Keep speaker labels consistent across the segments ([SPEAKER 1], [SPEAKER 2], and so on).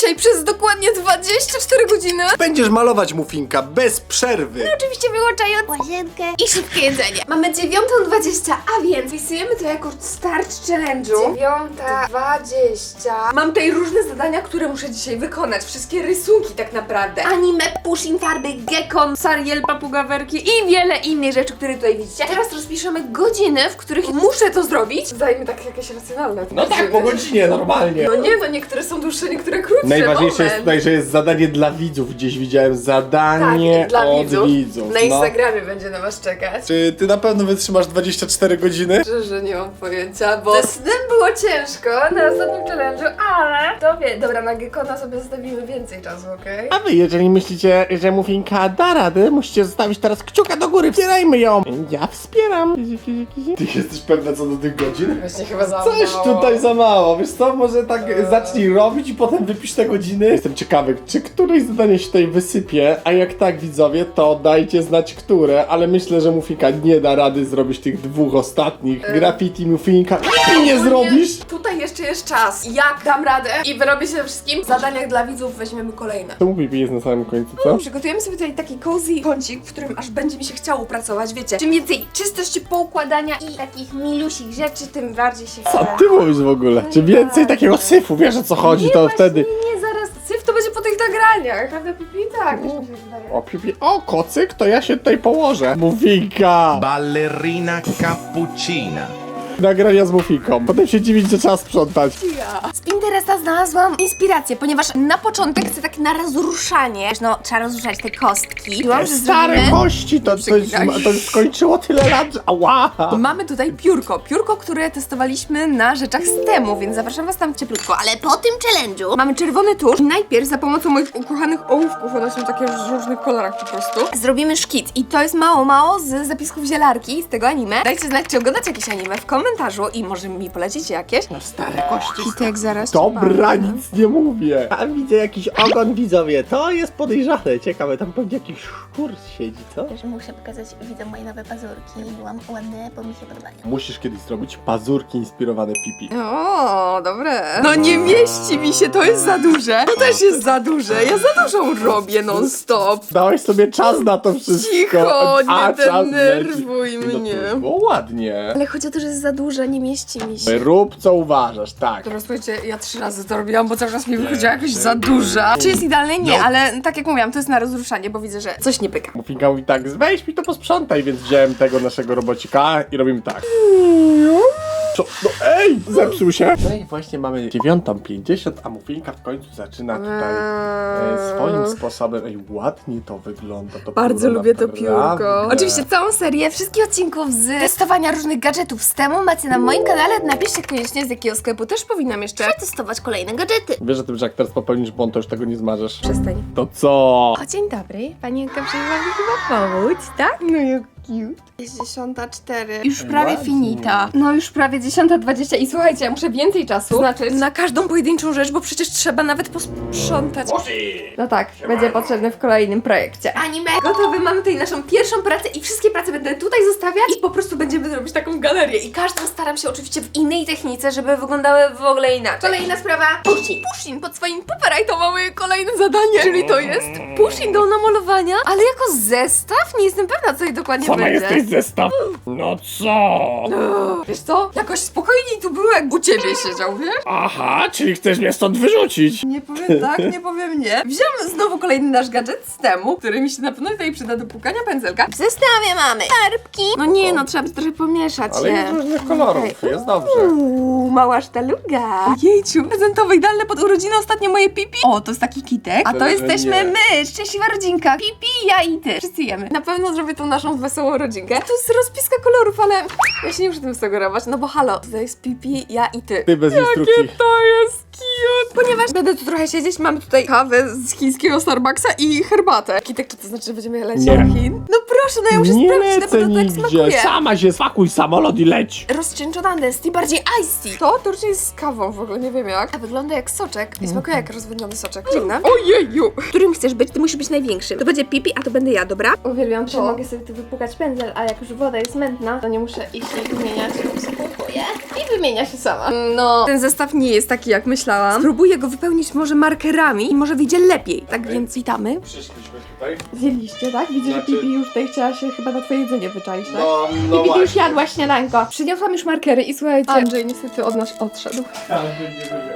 [SPEAKER 1] dzisiaj przez dokładnie 24 godziny.
[SPEAKER 2] Będziesz malować mufinka bez przerwy.
[SPEAKER 1] Oczywiście wyłączając
[SPEAKER 3] Łazienkę.
[SPEAKER 1] i szybkie jedzenie. Mamy 9.20, a więc wpisujemy to jako start challenge'u. 9.20. Mam tutaj różne zadania, które muszę dzisiaj wykonać. Wszystkie rysunki tak naprawdę. Anime, pushing farby, gekon, sariel, papugawerki i wiele innych rzeczy, które tutaj widzicie. Teraz rozpiszemy godziny, w których muszę to zrobić. Zajmie tak jakieś racjonalne.
[SPEAKER 2] No tak, po godzinie, normalnie.
[SPEAKER 1] No nie, no niektóre są dłuższe, niektóre krótsze.
[SPEAKER 2] Najważniejsze jest tutaj, że jest zadanie dla widzów. Gdzieś widziałem zadanie
[SPEAKER 1] tak, dla
[SPEAKER 2] od
[SPEAKER 1] widzów.
[SPEAKER 2] widzów.
[SPEAKER 1] Na
[SPEAKER 2] no.
[SPEAKER 1] Instagramie będzie na was czekać.
[SPEAKER 2] Czy ty na pewno wytrzymasz 24 godziny?
[SPEAKER 1] Szczerze nie mam pojęcia, bo ze snem było ciężko na ostatnim challenge'u, ale to wie. Dobra, na Gekona sobie zostawimy więcej czasu, okej?
[SPEAKER 2] A wy, jeżeli myślicie, że mufinka da radę, musicie zostawić teraz kciuka do góry. Wspierajmy ją. Ja wspieram. Ty jesteś pewna co do tych godzin?
[SPEAKER 1] Właśnie chyba za
[SPEAKER 2] Coś
[SPEAKER 1] mało.
[SPEAKER 2] tutaj za mało, wiesz co, może tak zacznij robić i potem wypisz te godziny. Jestem ciekawy, czy któreś zadanie się tutaj wysypie, a jak tak widzowie, to dajcie znać które, ale myślę, że Mufinka nie da rady zrobić tych dwóch ostatnich. Graffiti Mufinka i nie zrobisz!
[SPEAKER 1] Tutaj jeszcze jest czas. Jak dam radę i wyrobię się wszystkim, w zadaniach dla widzów weźmiemy kolejne.
[SPEAKER 2] To mówi jest na samym końcu, co?
[SPEAKER 1] Przygotujemy sobie tutaj taki cozy kącik, w którym aż będzie mi się chciało pracować, wiecie. Czym więcej czystości, poukładania i takich milusich rzeczy, tym bardziej się
[SPEAKER 2] Co
[SPEAKER 1] chce.
[SPEAKER 2] ty mówisz w ogóle? Czy więcej takiego syfu, wiesz o co chodzi, to wtedy...
[SPEAKER 1] Nie, Prawda, Pipi? Tak, też mi się wydaje.
[SPEAKER 2] O, pipi, o, kocyk, to ja się tutaj położę. Mufinka!
[SPEAKER 4] Ballerina cappuccina.
[SPEAKER 2] Nagrania z Mufinką. Potem się dziwić, że trzeba sprzątać.
[SPEAKER 1] Z Pinteresta znalazłam inspirację, ponieważ na początek chcę tak na rozruszanie. Wiesz, No, trzeba rozruszać te kostki. Mówiłam, że
[SPEAKER 2] Stare
[SPEAKER 1] zrobimy-
[SPEAKER 2] kości, to, to, już, to już skończyło tyle lat, że- ała!
[SPEAKER 1] Mamy tutaj piórko. Piórko, które testowaliśmy na rzeczach z temu, więc zapraszam was tam cieplutko. Ale po tym challenge'u mamy czerwony tusz. Najpierw za pomocą moich ukochanych ołówków, one są takie w różnych kolorach po prostu, zrobimy szkic. I to jest mało, mało z zapisków zielarki, z tego anime. Dajcie znać, czy oglądacie jakieś anime w komentarzu i może mi polecicie jakieś.
[SPEAKER 2] No stare kości.
[SPEAKER 1] Kitek zaraz.
[SPEAKER 2] Dobra, nic nie mówię. A widzę jakiś ogon widzowie, to jest podejrzane. Ciekawe, tam pewnie jakiś szkur siedzi, co?
[SPEAKER 3] Że muszę pokazać widzom moje nowe pazurki. Byłam ładne, bo mi się podobają.
[SPEAKER 2] Musisz kiedyś zrobić pazurki inspirowane pipi.
[SPEAKER 1] O, dobre. No nie mieści mi się, to jest za duże. To też jest za duże. Ja za dużo robię non stop.
[SPEAKER 2] Dałeś sobie czas na to wszystko.
[SPEAKER 1] Cicho, nie
[SPEAKER 2] a czas
[SPEAKER 1] denerwuj
[SPEAKER 2] leci. No
[SPEAKER 1] mnie.
[SPEAKER 2] to było ładnie.
[SPEAKER 1] Ale chodzi o to, że jest za duże, nie mieści mi się.
[SPEAKER 2] Rób co uważasz, tak.
[SPEAKER 1] Dobra, słuchajcie, ja trzy razy to robiłam, bo cały czas mi wychodziła jakoś za duża. Czy jest idealne? Nie, ale tak jak mówiłam, to jest na rozruszanie, bo widzę, że coś nie pyka.
[SPEAKER 2] Mufinka mówi tak, weź mi to posprzątaj, więc wziąłem tego naszego robocika i robimy tak. Co? No ej, zepsuł się. No i właśnie mamy 9.50, a Mufinka w końcu zaczyna tutaj e, swoim sposobem. Ej, ładnie to wygląda. To
[SPEAKER 1] Bardzo
[SPEAKER 2] pióro
[SPEAKER 1] lubię to
[SPEAKER 2] naprawdę.
[SPEAKER 1] piórko. Oczywiście całą serię wszystkich odcinków z testowania różnych gadżetów z temu macie na moim kanale. Napiszcie koniecznie z jakiego sklepu też powinnam jeszcze.
[SPEAKER 3] Testować kolejne gadżety.
[SPEAKER 2] Wiesz o tym, że jak teraz popełnisz błąd, to już tego nie zmarzesz.
[SPEAKER 1] Przestań.
[SPEAKER 2] To co?
[SPEAKER 1] O, dzień dobry. Panienka przyszła mi chyba pomóc, tak? No jak cute. Jest 10.04. Już prawie
[SPEAKER 2] Ładnie.
[SPEAKER 1] finita. No już prawie 10.20 i słuchajcie, ja muszę więcej czasu znaczyć na każdą pojedynczą rzecz, bo przecież trzeba nawet posprzątać. No tak, będzie potrzebny w kolejnym projekcie. Anime gotowy, mamy tutaj naszą pierwszą pracę i wszystkie prace będę tutaj zostawiać i po prostu będziemy robić taką galerię. I każdą staram się oczywiście w innej technice, żeby wyglądały w ogóle inaczej. Kolejna sprawa, pushing. Pushing pod swoim to mamy kolejne zadanie, czyli to jest pushing do namalowania, ale jako zestaw? Nie jestem pewna, co jej dokładnie
[SPEAKER 2] Sama
[SPEAKER 1] będzie.
[SPEAKER 2] jesteś zestaw. No co?
[SPEAKER 1] Wiesz co? Jakoś spokojniej tu było, jak u ciebie siedział, wiesz?
[SPEAKER 2] Aha, czyli chcesz mnie stąd wyrzucić.
[SPEAKER 1] Nie powiem tak, nie powiem nie. Wziąłem znowu kolejny nasz gadżet z temu, który mi się na pewno tutaj przyda do pukania pędzelka. W zestawie mamy farbki. No nie, no trzeba by trochę pomieszać
[SPEAKER 2] Ale
[SPEAKER 1] je.
[SPEAKER 2] jest różnych kolorów, jest dobrze.
[SPEAKER 1] Uuu, mała sztaluga. Jejciu, prezentowe idealne pod urodziny ostatnio moje pipi. O, to jest taki kitek. A to
[SPEAKER 2] Że
[SPEAKER 1] jesteśmy
[SPEAKER 2] nie.
[SPEAKER 1] my, szczęśliwa rodzinka. Pipi, ja i ty. Wszyscy jemy. Na pewno zrobię tą naszą wesołą rodzinkę. To jest rozpiska kolorów, ale ja się nie muszę tym sugerować, no bo halo, to jest pipi, ja i ty.
[SPEAKER 2] Ty bez instrukcji.
[SPEAKER 1] To jest cute! Ponieważ będę tu trochę siedzieć, mamy tutaj kawę z chińskiego Starbucksa i herbatę. Kitek, czy to znaczy, że będziemy lecieć
[SPEAKER 2] Nie.
[SPEAKER 1] do Chin? No proszę, no ja muszę
[SPEAKER 2] Nie
[SPEAKER 1] sprawdzić, na
[SPEAKER 2] lecę
[SPEAKER 1] pewno tak
[SPEAKER 2] nigdzie.
[SPEAKER 1] smakuje.
[SPEAKER 2] Sama się spakuj samolot i leć.
[SPEAKER 1] Rozcieńczona Nesty, bardziej iced tea. To to jest z kawą w ogóle, nie wiem jak. A wygląda jak soczek i smakuje jak rozwodniony soczek. Dziwne. Ojeju! Którym chcesz być? Ty musisz być największym. To będzie pipi, a to będę ja, dobra? Uwielbiam to. Mogę sobie tu wypukać pędzel, a jak już woda jest mętna, to nie muszę iść i wymieniać. I wymienia się sama. No, ten zestaw nie jest taki jak myślałam. Pomyślałam, spróbuję go wypełnić może markerami i może wyjdzie lepiej. Tak więc witamy.
[SPEAKER 2] Przyszliśmy tutaj.
[SPEAKER 1] Zjedliście, tak? Widzę,
[SPEAKER 2] Znaczy-
[SPEAKER 1] że Pipi już tutaj chciała się chyba na twoje jedzenie wyczaić, tak?
[SPEAKER 2] No, no
[SPEAKER 1] Pipi, już
[SPEAKER 2] właśnie.
[SPEAKER 1] jadłaś śniadanko. Przyniosłam już markery i słuchajcie, Andrzej niestety od nas odszedł.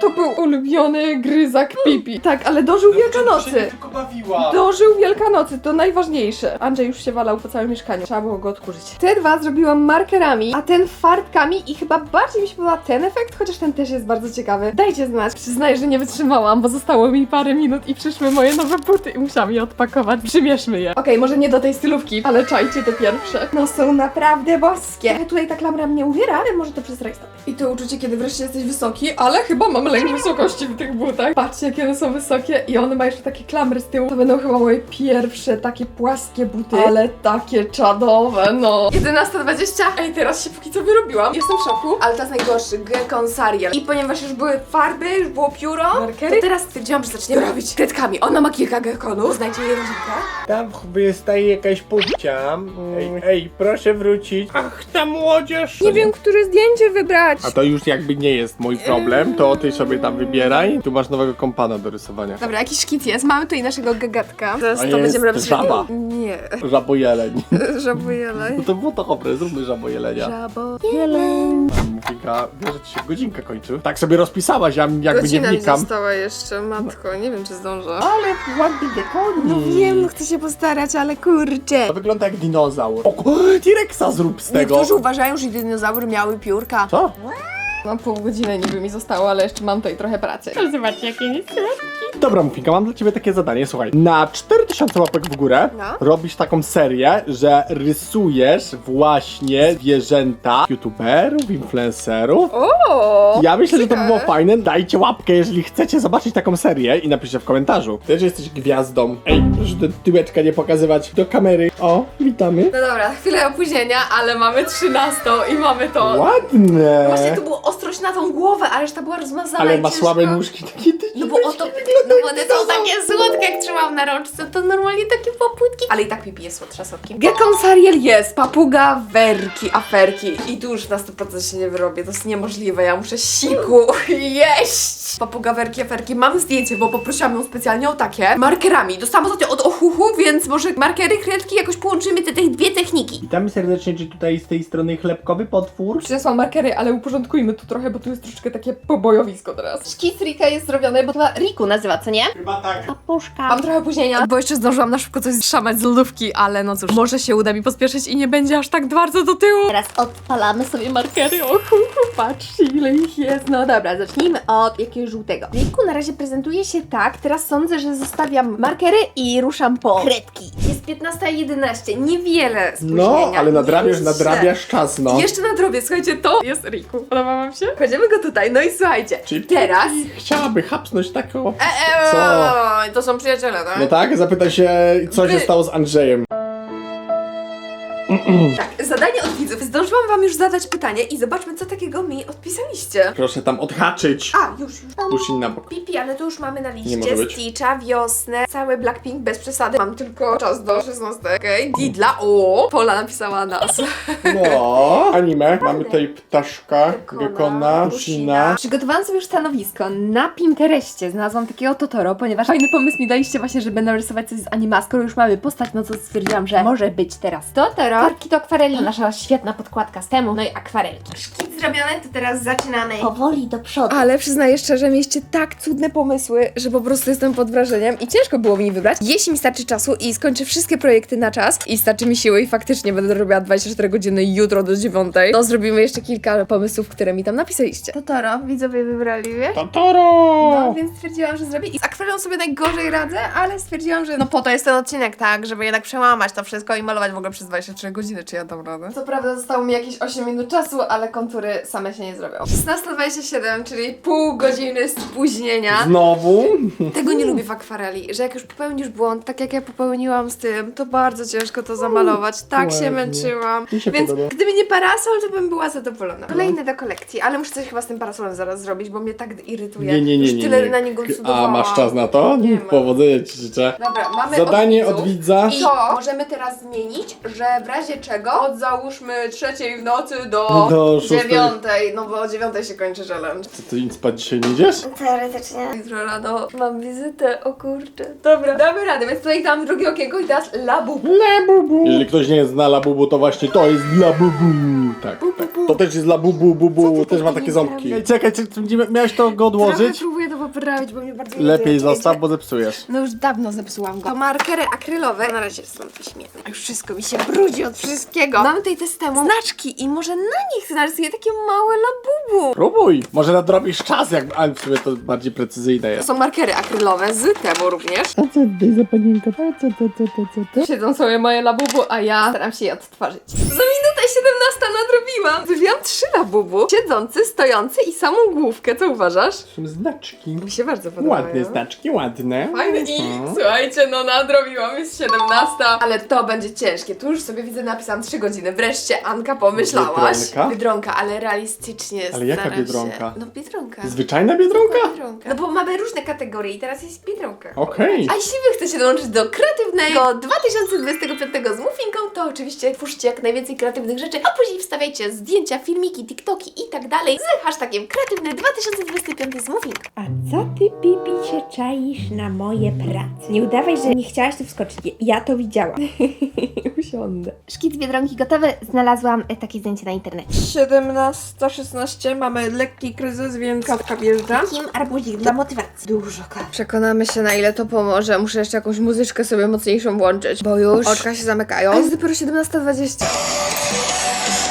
[SPEAKER 1] To był ulubiony gryzak Pipi. Tak, ale dożył Wielkanocy.
[SPEAKER 2] tylko bawiła.
[SPEAKER 1] Dożył Wielkanocy, to najważniejsze. Andrzej już się walał po całym mieszkaniu. Trzeba było go odkurzyć. Te dwa zrobiłam markerami, a ten farbkami i chyba bardziej mi się podoba ten efekt, chociaż ten też jest bardzo ciekawy. Dajcie znać. Przyznaję, że nie wytrzymałam, bo zostało mi parę minut i przyszły moje nowe buty i musiałam je odpakować. Przymierzmy je. Okej, może nie do tej stylówki, ale czajcie te pierwsze. No są naprawdę boskie. Tutaj ta klamra mnie uwiera, ale może to przez rajstop. I to uczucie, kiedy wreszcie jesteś wysoki, ale chyba mam lęk wysokości w tych butach. Patrzcie, jakie one są wysokie i one mają jeszcze takie klamry z tyłu. To będą chyba moje pierwsze takie płaskie buty, ale takie czadowe, no. 11.20. Ej, teraz się póki co wyrobiłam. Jestem w szoku, ale to jest najgorszy. Gekon Sariel. I ponieważ już były farby, już było pióro, markery, to teraz stwierdziłam, że zaczniemy robić kredkami. Ona ma kilka gekonów. Znajdzie je rodzinkę.
[SPEAKER 5] Tam chyba staje jakaś pupcia. Ej, ej, proszę wrócić. Ach, ta młodzież!
[SPEAKER 1] Nie wiem, które zdjęcie wybrać.
[SPEAKER 2] A to już jakby nie jest mój problem, to ty sobie tam wybieraj. Tu masz nowego kompana do rysowania.
[SPEAKER 1] Dobra, jakiś szkic jest. Mamy tutaj naszego gagatka. Teraz
[SPEAKER 2] A
[SPEAKER 1] to
[SPEAKER 2] jest
[SPEAKER 1] będziemy robić.
[SPEAKER 2] żaba.
[SPEAKER 1] Nie,
[SPEAKER 2] Żabojeleń.
[SPEAKER 1] żabujelej.
[SPEAKER 2] No to było dobre, zróbmy żabojelenia.
[SPEAKER 1] Żabojeleń.
[SPEAKER 2] Mufika, wiesz, że ci się godzinka kończy. Tak sobie rozpisałaś, ja jakby
[SPEAKER 1] Godzina
[SPEAKER 2] nie
[SPEAKER 1] mi
[SPEAKER 2] wnikam.
[SPEAKER 1] została jeszcze, matko, nie wiem czy zdążę.
[SPEAKER 2] Ale ładny dekonik.
[SPEAKER 1] No wiem, no chcę się postarać, ale kurczę.
[SPEAKER 2] To wygląda jak dinozaur. O, T-Rexa zrób z tego.
[SPEAKER 1] Niektórzy uważają, że dinozaury miały piórka.
[SPEAKER 2] Co? Wow!
[SPEAKER 1] No pół godziny niby mi zostało, ale jeszcze mam tutaj trochę pracy. Ale zobaczcie, jakie jest
[SPEAKER 2] Dobra, Mufika, mam dla ciebie takie zadanie, słuchaj. Na 4000 łapek w górę
[SPEAKER 1] No.
[SPEAKER 2] robisz taką serię, że rysujesz właśnie zwierzęta youtuberów, influencerów.
[SPEAKER 1] O!
[SPEAKER 2] Ja myślę, że to by było
[SPEAKER 1] ciekawe.
[SPEAKER 2] fajne. Dajcie łapkę, jeżeli chcecie zobaczyć taką serię i napiszcie w komentarzu. Też jesteś gwiazdą. Ej, proszę do tyłeczka nie pokazywać do kamery. O, witamy.
[SPEAKER 1] No dobra, chwilę opóźnienia, ale mamy 13 i mamy to.
[SPEAKER 2] Ładne.
[SPEAKER 1] Właśnie to było ostrość na tą głowę, a reszta była rozmazana
[SPEAKER 2] Ale
[SPEAKER 1] i
[SPEAKER 2] ma
[SPEAKER 1] ciężko.
[SPEAKER 2] słabe nóżki, takie ty.
[SPEAKER 1] No bo oto, no bo one są takie słodkie, jak trzymam na rączce, to normalnie takie popłytki. Ale i tak pipi jest słodsza słodkim. Gekon Sariel jest, papuga, werki, aferki. I tu już na 100% się nie wyrobię, to jest niemożliwe, ja muszę siku jeść. Papuga, werki, aferki, mam zdjęcie, bo poprosiłam ją specjalnie o takie. Markerami, dostałam ostatnio od Ohuhu, więc może markery, kredki, jakoś połączymy techniki.
[SPEAKER 5] Witamy serdecznie, czy tutaj z tej strony chlebkowy potwór?
[SPEAKER 1] Przyniosłam markery, ale uporządkujmy tu trochę, bo tu jest troszeczkę takie pobojowisko teraz. Szkic Rika jest zrobiony, bo to chyba Riku nazywa, co nie?
[SPEAKER 2] Chyba tak.
[SPEAKER 3] Papuszka.
[SPEAKER 1] Mam trochę opóźnienia, bo jeszcze zdążyłam na szybko coś szamać z lodówki, ale no cóż, może się uda mi pospieszyć i nie będzie aż tak bardzo do tyłu.
[SPEAKER 3] Teraz odpalamy sobie
[SPEAKER 1] Markery, o hu, patrzcie ile ich jest. No dobra, zacznijmy od jakiegoś żółtego. Riku na razie prezentuje się tak, teraz sądzę, że zostawiam markery i ruszam po
[SPEAKER 3] kredki.
[SPEAKER 1] Jest 15.11, niewiele spóźnienia.
[SPEAKER 2] No, ale nadrabiasz, nadrabiasz czas, no.
[SPEAKER 1] Jeszcze na drobie, słuchajcie, to jest Riku. Podoba wam się? Kładziemy go tutaj, no i słuchajcie,
[SPEAKER 2] Czy
[SPEAKER 1] teraz...
[SPEAKER 2] chciałaby hapsnąć taką...
[SPEAKER 1] E, e,
[SPEAKER 2] Co?
[SPEAKER 1] To są przyjaciele, tak?
[SPEAKER 2] No tak, zapytaj się, co się stało z Andrzejem.
[SPEAKER 1] Tak, zadanie od widzów. Zdążyłam wam już zadać pytanie i zobaczmy, co takiego mi odpisaliście.
[SPEAKER 2] Proszę tam odhaczyć.
[SPEAKER 1] A, już, już.
[SPEAKER 2] Puść na bok.
[SPEAKER 1] Pipi, ale to już mamy na
[SPEAKER 2] Nie
[SPEAKER 1] liście.
[SPEAKER 2] może być.
[SPEAKER 1] Stitcha, wiosnę, cały Blackpink bez przesady. Mam tylko czas do 16. Okej, Didla, o! Pola napisała nas.
[SPEAKER 2] No, anime. Mamy tutaj ptaszka, gekona,
[SPEAKER 1] rusina. Przygotowałam sobie już stanowisko na Pinterestie. Znalazłam takiego Totoro, ponieważ fajny pomysł mi daliście właśnie, że będę rysować coś z anima. Skoro już mamy postać, no to stwierdziłam, że może być teraz Totoro. Korki to akwareli, nasza świetna podkładka z temu, no i akwarelki. Szkic zrobione, to teraz zaczynamy.
[SPEAKER 3] Powoli do przodu.
[SPEAKER 1] Ale przyznaję szczerze, mieliście tak cudne pomysły, że po prostu jestem pod wrażeniem i ciężko było mi wybrać. Jeśli mi starczy czasu i skończę wszystkie projekty na czas i starczy mi siły i faktycznie będę robiła 24 godziny jutro do 9, to zrobimy jeszcze kilka pomysłów, które mi tam napisaliście. Totoro, widzowie wybrali, wiesz?
[SPEAKER 2] Totoro!
[SPEAKER 1] No, więc stwierdziłam, że zrobię. I z akwarelą sobie najgorzej radzę, ale stwierdziłam, że no po to jest ten odcinek, tak? Żeby jednak przełamać to wszystko i malować w ogóle przez 23 godziny, czy ja dam radę. Co prawda zostało mi jakieś 8 minut czasu, ale kontury same się nie zrobią. 16.27, czyli pół godziny spóźnienia.
[SPEAKER 2] Znowu?
[SPEAKER 1] Tego nie lubię w akwareli, że jak już popełnisz błąd, tak jak ja popełniłam z tym, to bardzo ciężko to zamalować. Tak się
[SPEAKER 2] ładnie.
[SPEAKER 1] męczyłam.
[SPEAKER 2] Mi się
[SPEAKER 1] Więc
[SPEAKER 2] podoba.
[SPEAKER 1] gdyby nie parasol, to bym była zadowolona. Kolejny do kolekcji, ale muszę coś chyba z tym parasolem zaraz zrobić, bo mnie tak irytuje.
[SPEAKER 2] Nie, nie, nie,
[SPEAKER 1] Już
[SPEAKER 2] nie.
[SPEAKER 1] tyle
[SPEAKER 2] nie.
[SPEAKER 1] na niego
[SPEAKER 2] A
[SPEAKER 1] cudowałam.
[SPEAKER 2] masz czas na to?
[SPEAKER 1] Nie.
[SPEAKER 2] Powodzenia ci życzę.
[SPEAKER 1] Dobra, mamy
[SPEAKER 2] Zadanie
[SPEAKER 1] od
[SPEAKER 2] od
[SPEAKER 1] widzów.
[SPEAKER 2] widza.
[SPEAKER 1] I to możemy teraz zmienić, że w razie razie czego? Od załóżmy trzeciej w nocy do,
[SPEAKER 2] Do szóstej.
[SPEAKER 1] dziewiątej, no bo o dziewiątej się kończy challenge.
[SPEAKER 2] Co ty nic spać dzisiaj nie idziesz?
[SPEAKER 3] Teoretycznie.
[SPEAKER 1] Jutro rano mam wizytę, o kurczę. Dobra, damy radę, więc tutaj dam drugie okienko i teraz labubu.
[SPEAKER 2] Labubu. Jeżeli ktoś nie zna Labubu, to właśnie to jest Labubu. Tak, tak. To też jest Labubu, bubu, też ma takie ząbki. Czekaj, czy, czy nie- miałeś to go odłożyć?
[SPEAKER 1] próbuję to poprawić, bo mnie bardzo
[SPEAKER 2] Lepiej zostaw, bo zepsujesz.
[SPEAKER 1] No już dawno zepsułam go. To markery akrylowe. Na razie są wyśmienne. Już wszystko mi się brudzi od wszystkiego. Mam tutaj testemu znaczki i może na nich narysuję takie małe labubu.
[SPEAKER 2] Próbuj. Może nadrobisz czas, jak ale w sumie to bardziej precyzyjne
[SPEAKER 1] To
[SPEAKER 2] jest.
[SPEAKER 1] są markery akrylowe z temu również.
[SPEAKER 2] A co ty za panienka? A co, co, co, co, co, co?
[SPEAKER 1] Siedzą sobie moje labubu, a ja staram się je odtworzyć. Za minutę 17 nadrobiłam. Zrobiłam trzy labubu. Siedzący, stojący i samą główkę. Co uważasz?
[SPEAKER 2] Są znaczki.
[SPEAKER 1] Mi się bardzo podobają.
[SPEAKER 2] Ładne znaczki, ładne.
[SPEAKER 1] Fajny i słuchajcie, no nadrobiłam, jest 17. Ale to będzie ciężkie. Tu już sobie widzę, napisałam 3 godziny. Wreszcie, Anka, pomyślałaś.
[SPEAKER 2] Biedronka?
[SPEAKER 1] Biedronka, ale realistycznie
[SPEAKER 2] Ale jaka
[SPEAKER 1] staram
[SPEAKER 2] Biedronka?
[SPEAKER 1] Się. No Biedronka.
[SPEAKER 2] Zwyczajna biedronka?
[SPEAKER 1] Biedronka. No bo mamy różne kategorie i teraz jest Biedronka.
[SPEAKER 2] Okej.
[SPEAKER 1] A jeśli wy chcecie dołączyć do kreatywnego 2025 z Muffinką, to oczywiście twórzcie jak najwięcej kreatywnych rzeczy, a później wstawiajcie zdjęcia, filmiki, TikToki i tak dalej z hashtagiem kreatywny 2025 z Muffinką.
[SPEAKER 6] A co ty, Pipi, się czaisz na moje prace? Nie udawaj, że nie chciałaś tu wskoczyć. Ja to widziałam. Usiądę.
[SPEAKER 3] Szkic Biedronki gotowy. Znalazłam e, takie zdjęcie na internecie.
[SPEAKER 1] 17.16, mamy lekki kryzys, więc katka wjeżdża.
[SPEAKER 3] Kim arbuzik dla motywacji.
[SPEAKER 6] Dużo kart.
[SPEAKER 1] Przekonamy się na ile to pomoże. Muszę jeszcze jakąś muzyczkę sobie mocniejszą włączyć, bo już oczka się zamykają. A jest dopiero 17.20.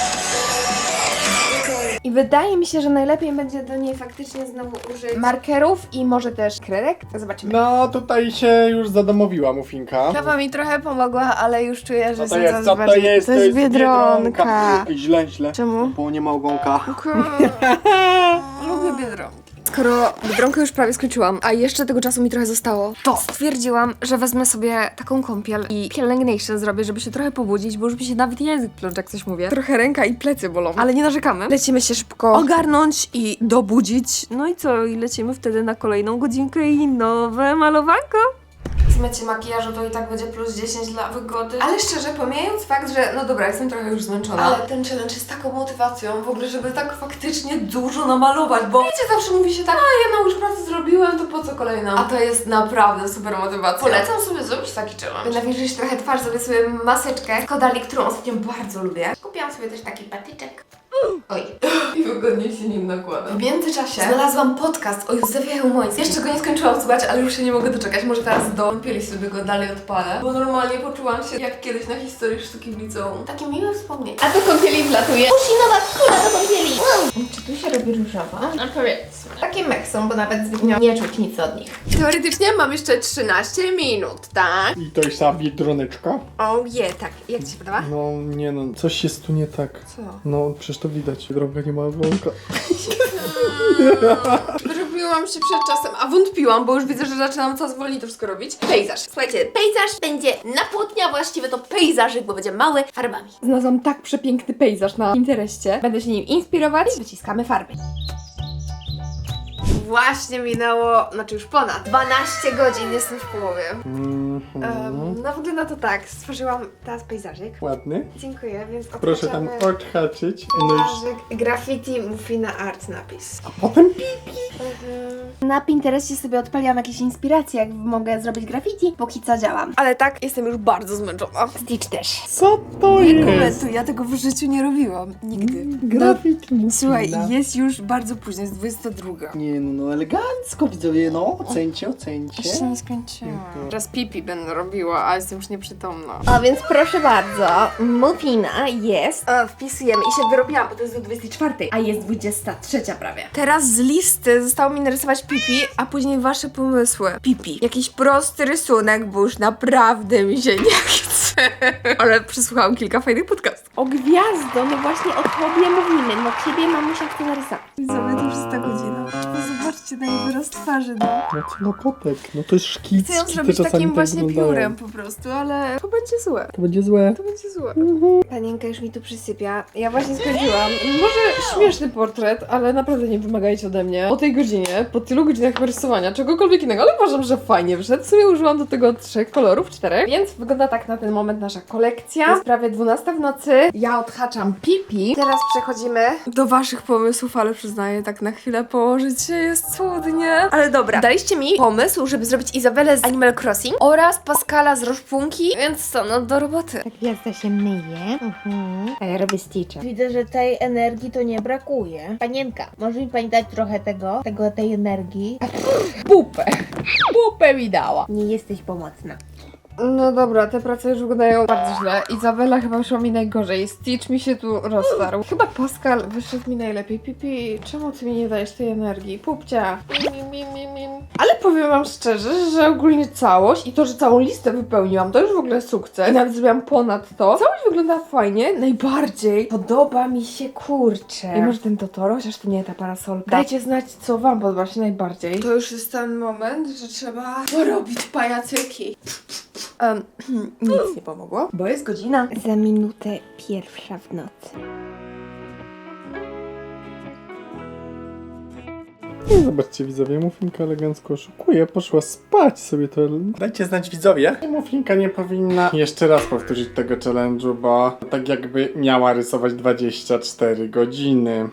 [SPEAKER 1] Wydaje mi się, że najlepiej będzie do niej faktycznie znowu użyć markerów i może też kredek. Zobaczymy.
[SPEAKER 2] No, tutaj się już zadomowiła mufinka.
[SPEAKER 1] Kawa mi trochę pomogła, ale już czuję, że
[SPEAKER 2] Co to
[SPEAKER 1] jestem
[SPEAKER 2] jest?
[SPEAKER 1] coraz
[SPEAKER 2] Co to
[SPEAKER 1] bardziej-
[SPEAKER 2] jest?
[SPEAKER 1] To jest biedronka.
[SPEAKER 2] Ej, Źle, źle.
[SPEAKER 1] Czemu?
[SPEAKER 2] Bo nie ma ogonka.
[SPEAKER 1] Lubię biedronki. Skoro biedronkę już prawie skończyłam, a jeszcze tego czasu mi trochę zostało, to stwierdziłam, że wezmę sobie taką kąpiel i pielęgnation zrobię, żeby się trochę pobudzić, bo już mi się nawet język plącze, jak coś mówię. Trochę ręka i plecy bolą, ale nie narzekamy. Lecimy się szybko ogarnąć i dobudzić. No i co? I lecimy wtedy na kolejną godzinkę i nowe malowanko. Zmycie makijażu to i tak będzie plus 10 dla wygody. Ale szczerze, pomijając fakt, że no dobra, jestem trochę już zmęczona. Ale ten challenge jest taką motywacją w ogóle, żeby tak faktycznie dużo namalować, bo wiecie, zawsze mówi się tak, a ja na już pracę zrobiłem, to po co kolejna? A to jest naprawdę super motywacja. Polecam sobie zrobić taki challenge. Nawilżyć trochę twarz, zrobię sobie maseczkę z Kodali, którą ostatnio bardzo lubię. Kupiłam sobie też taki patyczek. Oj. I wygodnie się nim nakłada. W międzyczasie znalazłam podcast o Józefie Hełmońskim. Jeszcze go nie skończyłam słuchać, ale już się nie mogę doczekać. Może teraz do kąpieli sobie go dalej odpalę. Bo normalnie poczułam się jak kiedyś na historii sztuki w liceum. Takie miłe wspomnienie. A do kąpieli wlatuje.
[SPEAKER 3] Musinowa kula do kąpieli.
[SPEAKER 1] Czy tu się robi różowa? No powiedzmy. Takie mech są, bo nawet zbytnio nie czuć nic od nich. Teoretycznie mam jeszcze 13 minut, tak?
[SPEAKER 2] I to jest ta biedroneczka?
[SPEAKER 1] O je, tak. Jak Ci się podoba?
[SPEAKER 2] No, nie no, coś jest tu nie tak.
[SPEAKER 1] Co?
[SPEAKER 2] No, przecież to widać. Biedronka nie ma ogonka.
[SPEAKER 1] Zrobiłam się przed czasem, a wątpiłam, bo już widzę, że zaczynam coraz wolniej to wszystko robić. Pejzaż.
[SPEAKER 3] Słuchajcie, pejzaż będzie na płótnie, a właściwie to pejzażyk, bo będzie mały farbami.
[SPEAKER 1] Znalazłam tak przepiękny pejzaż na Pinterestie. Będę się nim inspirować.
[SPEAKER 3] Wyciskamy farby.
[SPEAKER 1] Właśnie minęło, znaczy już ponad 12 godzin, jestem w połowie.
[SPEAKER 2] Mhm.
[SPEAKER 1] Um, no wygląda to tak, stworzyłam teraz pejzażyk.
[SPEAKER 2] Ładny.
[SPEAKER 1] Dziękuję, więc
[SPEAKER 2] Proszę tam
[SPEAKER 1] odhaczamy
[SPEAKER 2] odhaczyć. No i
[SPEAKER 1] Pejzażyk, graffiti, muffina art napis.
[SPEAKER 2] potem pi.
[SPEAKER 3] Na Pinterestie sobie odpaliłam jakieś inspiracje, jak mogę zrobić graffiti. Póki co działam.
[SPEAKER 1] Ale tak, jestem już bardzo zmęczona.
[SPEAKER 3] Stitch też.
[SPEAKER 2] Co to
[SPEAKER 1] Nie
[SPEAKER 2] jest?
[SPEAKER 1] komentuj, ja tego w życiu nie robiłam. Nigdy.
[SPEAKER 2] Grafik
[SPEAKER 1] No,
[SPEAKER 2] mufina.
[SPEAKER 1] słuchaj, jest już bardzo późno, jest 22.
[SPEAKER 7] Nie no, no elegancko widzowie, no. Ocencie, ocencie.
[SPEAKER 1] Jeszcze nie skończyłam. Teraz pipi będę robiła, a jestem już nieprzytomna.
[SPEAKER 3] A więc proszę bardzo, muffina jest.
[SPEAKER 1] A, wpisujemy i się wyrobiłam, bo to jest do 24, a jest 23 prawie. Teraz z listy zostało mi narysować pipi, a później wasze pomysły. Pipi. Jakiś prosty rysunek, bo już naprawdę mi się nie chce. Ale przesłuchałam kilka fajnych podcastów.
[SPEAKER 3] O gwiazdo, no właśnie o tobie mówimy. No ciebie mamusia chce narysować.
[SPEAKER 1] Widzowie, to już jest ta godzina.
[SPEAKER 3] Patrzcie na jej wyraz twarzy, no.
[SPEAKER 2] No co, no kotek, no to jest szkic.
[SPEAKER 3] Chcę ją zrobić takim
[SPEAKER 2] tak
[SPEAKER 3] właśnie
[SPEAKER 2] wyglądają.
[SPEAKER 3] piórem po prostu, ale to będzie złe.
[SPEAKER 2] To będzie złe.
[SPEAKER 3] To będzie złe.
[SPEAKER 1] Panienka już mi tu przysypia. Ja właśnie skończyłam. Może śmieszny portret, ale naprawdę nie wymagajcie ode mnie o tej godzinie, po tylu godzinach rysowania, czegokolwiek innego, ale uważam, że fajnie wyszedł. W sumie użyłam do tego trzech kolorów, czterech, więc wygląda tak na ten moment nasza kolekcja. Jest prawie 12 w nocy. Ja odhaczam pipi. Teraz przechodzimy do waszych pomysłów, ale przyznaję, tak na chwilę położyć się jest cudnie. Ale dobra, daliście mi pomysł, żeby zrobić Izabelę z Animal Crossing oraz Pascala z Roszpunki, więc co, no do roboty.
[SPEAKER 6] Ta gwiazda się myje. Mhm. A ja robię stitcha.
[SPEAKER 8] Widzę, że tej energii to nie brakuje. Panienka, może mi pani dać trochę tego, tego tej energii?
[SPEAKER 1] Pupę.
[SPEAKER 8] Pupę mi dała. Nie jesteś pomocna.
[SPEAKER 1] No dobra, te prace już wyglądają bardzo źle. Izabela chyba wyszła mi najgorzej. Stitch mi się tu rozdarł. Chyba Pascal wyszedł mi najlepiej. Pipi, czemu ty mi nie dajesz tej energii? Pupcia. Ale powiem wam szczerze, że ogólnie całość i to, że całą listę wypełniłam, to już w ogóle sukces. Nawet zrobiłam ponad to. Całość wygląda fajnie. Najbardziej podoba mi się kurcze. I może ten Totoro, chociaż to nie ta parasolka. Dajcie znać, co wam podoba się najbardziej. To już jest ten moment, że trzeba porobić pajacyki. Um, nic nie pomogło, bo jest godzina.
[SPEAKER 6] Za minutę pierwsza w nocy.
[SPEAKER 2] No, zobaczcie widzowie, Muffinka elegancko oszukuje, poszła spać sobie to. Dajcie znać widzowie. Muffinka nie powinna jeszcze raz powtórzyć tego challenge'u, bo tak jakby miała rysować 24 godziny.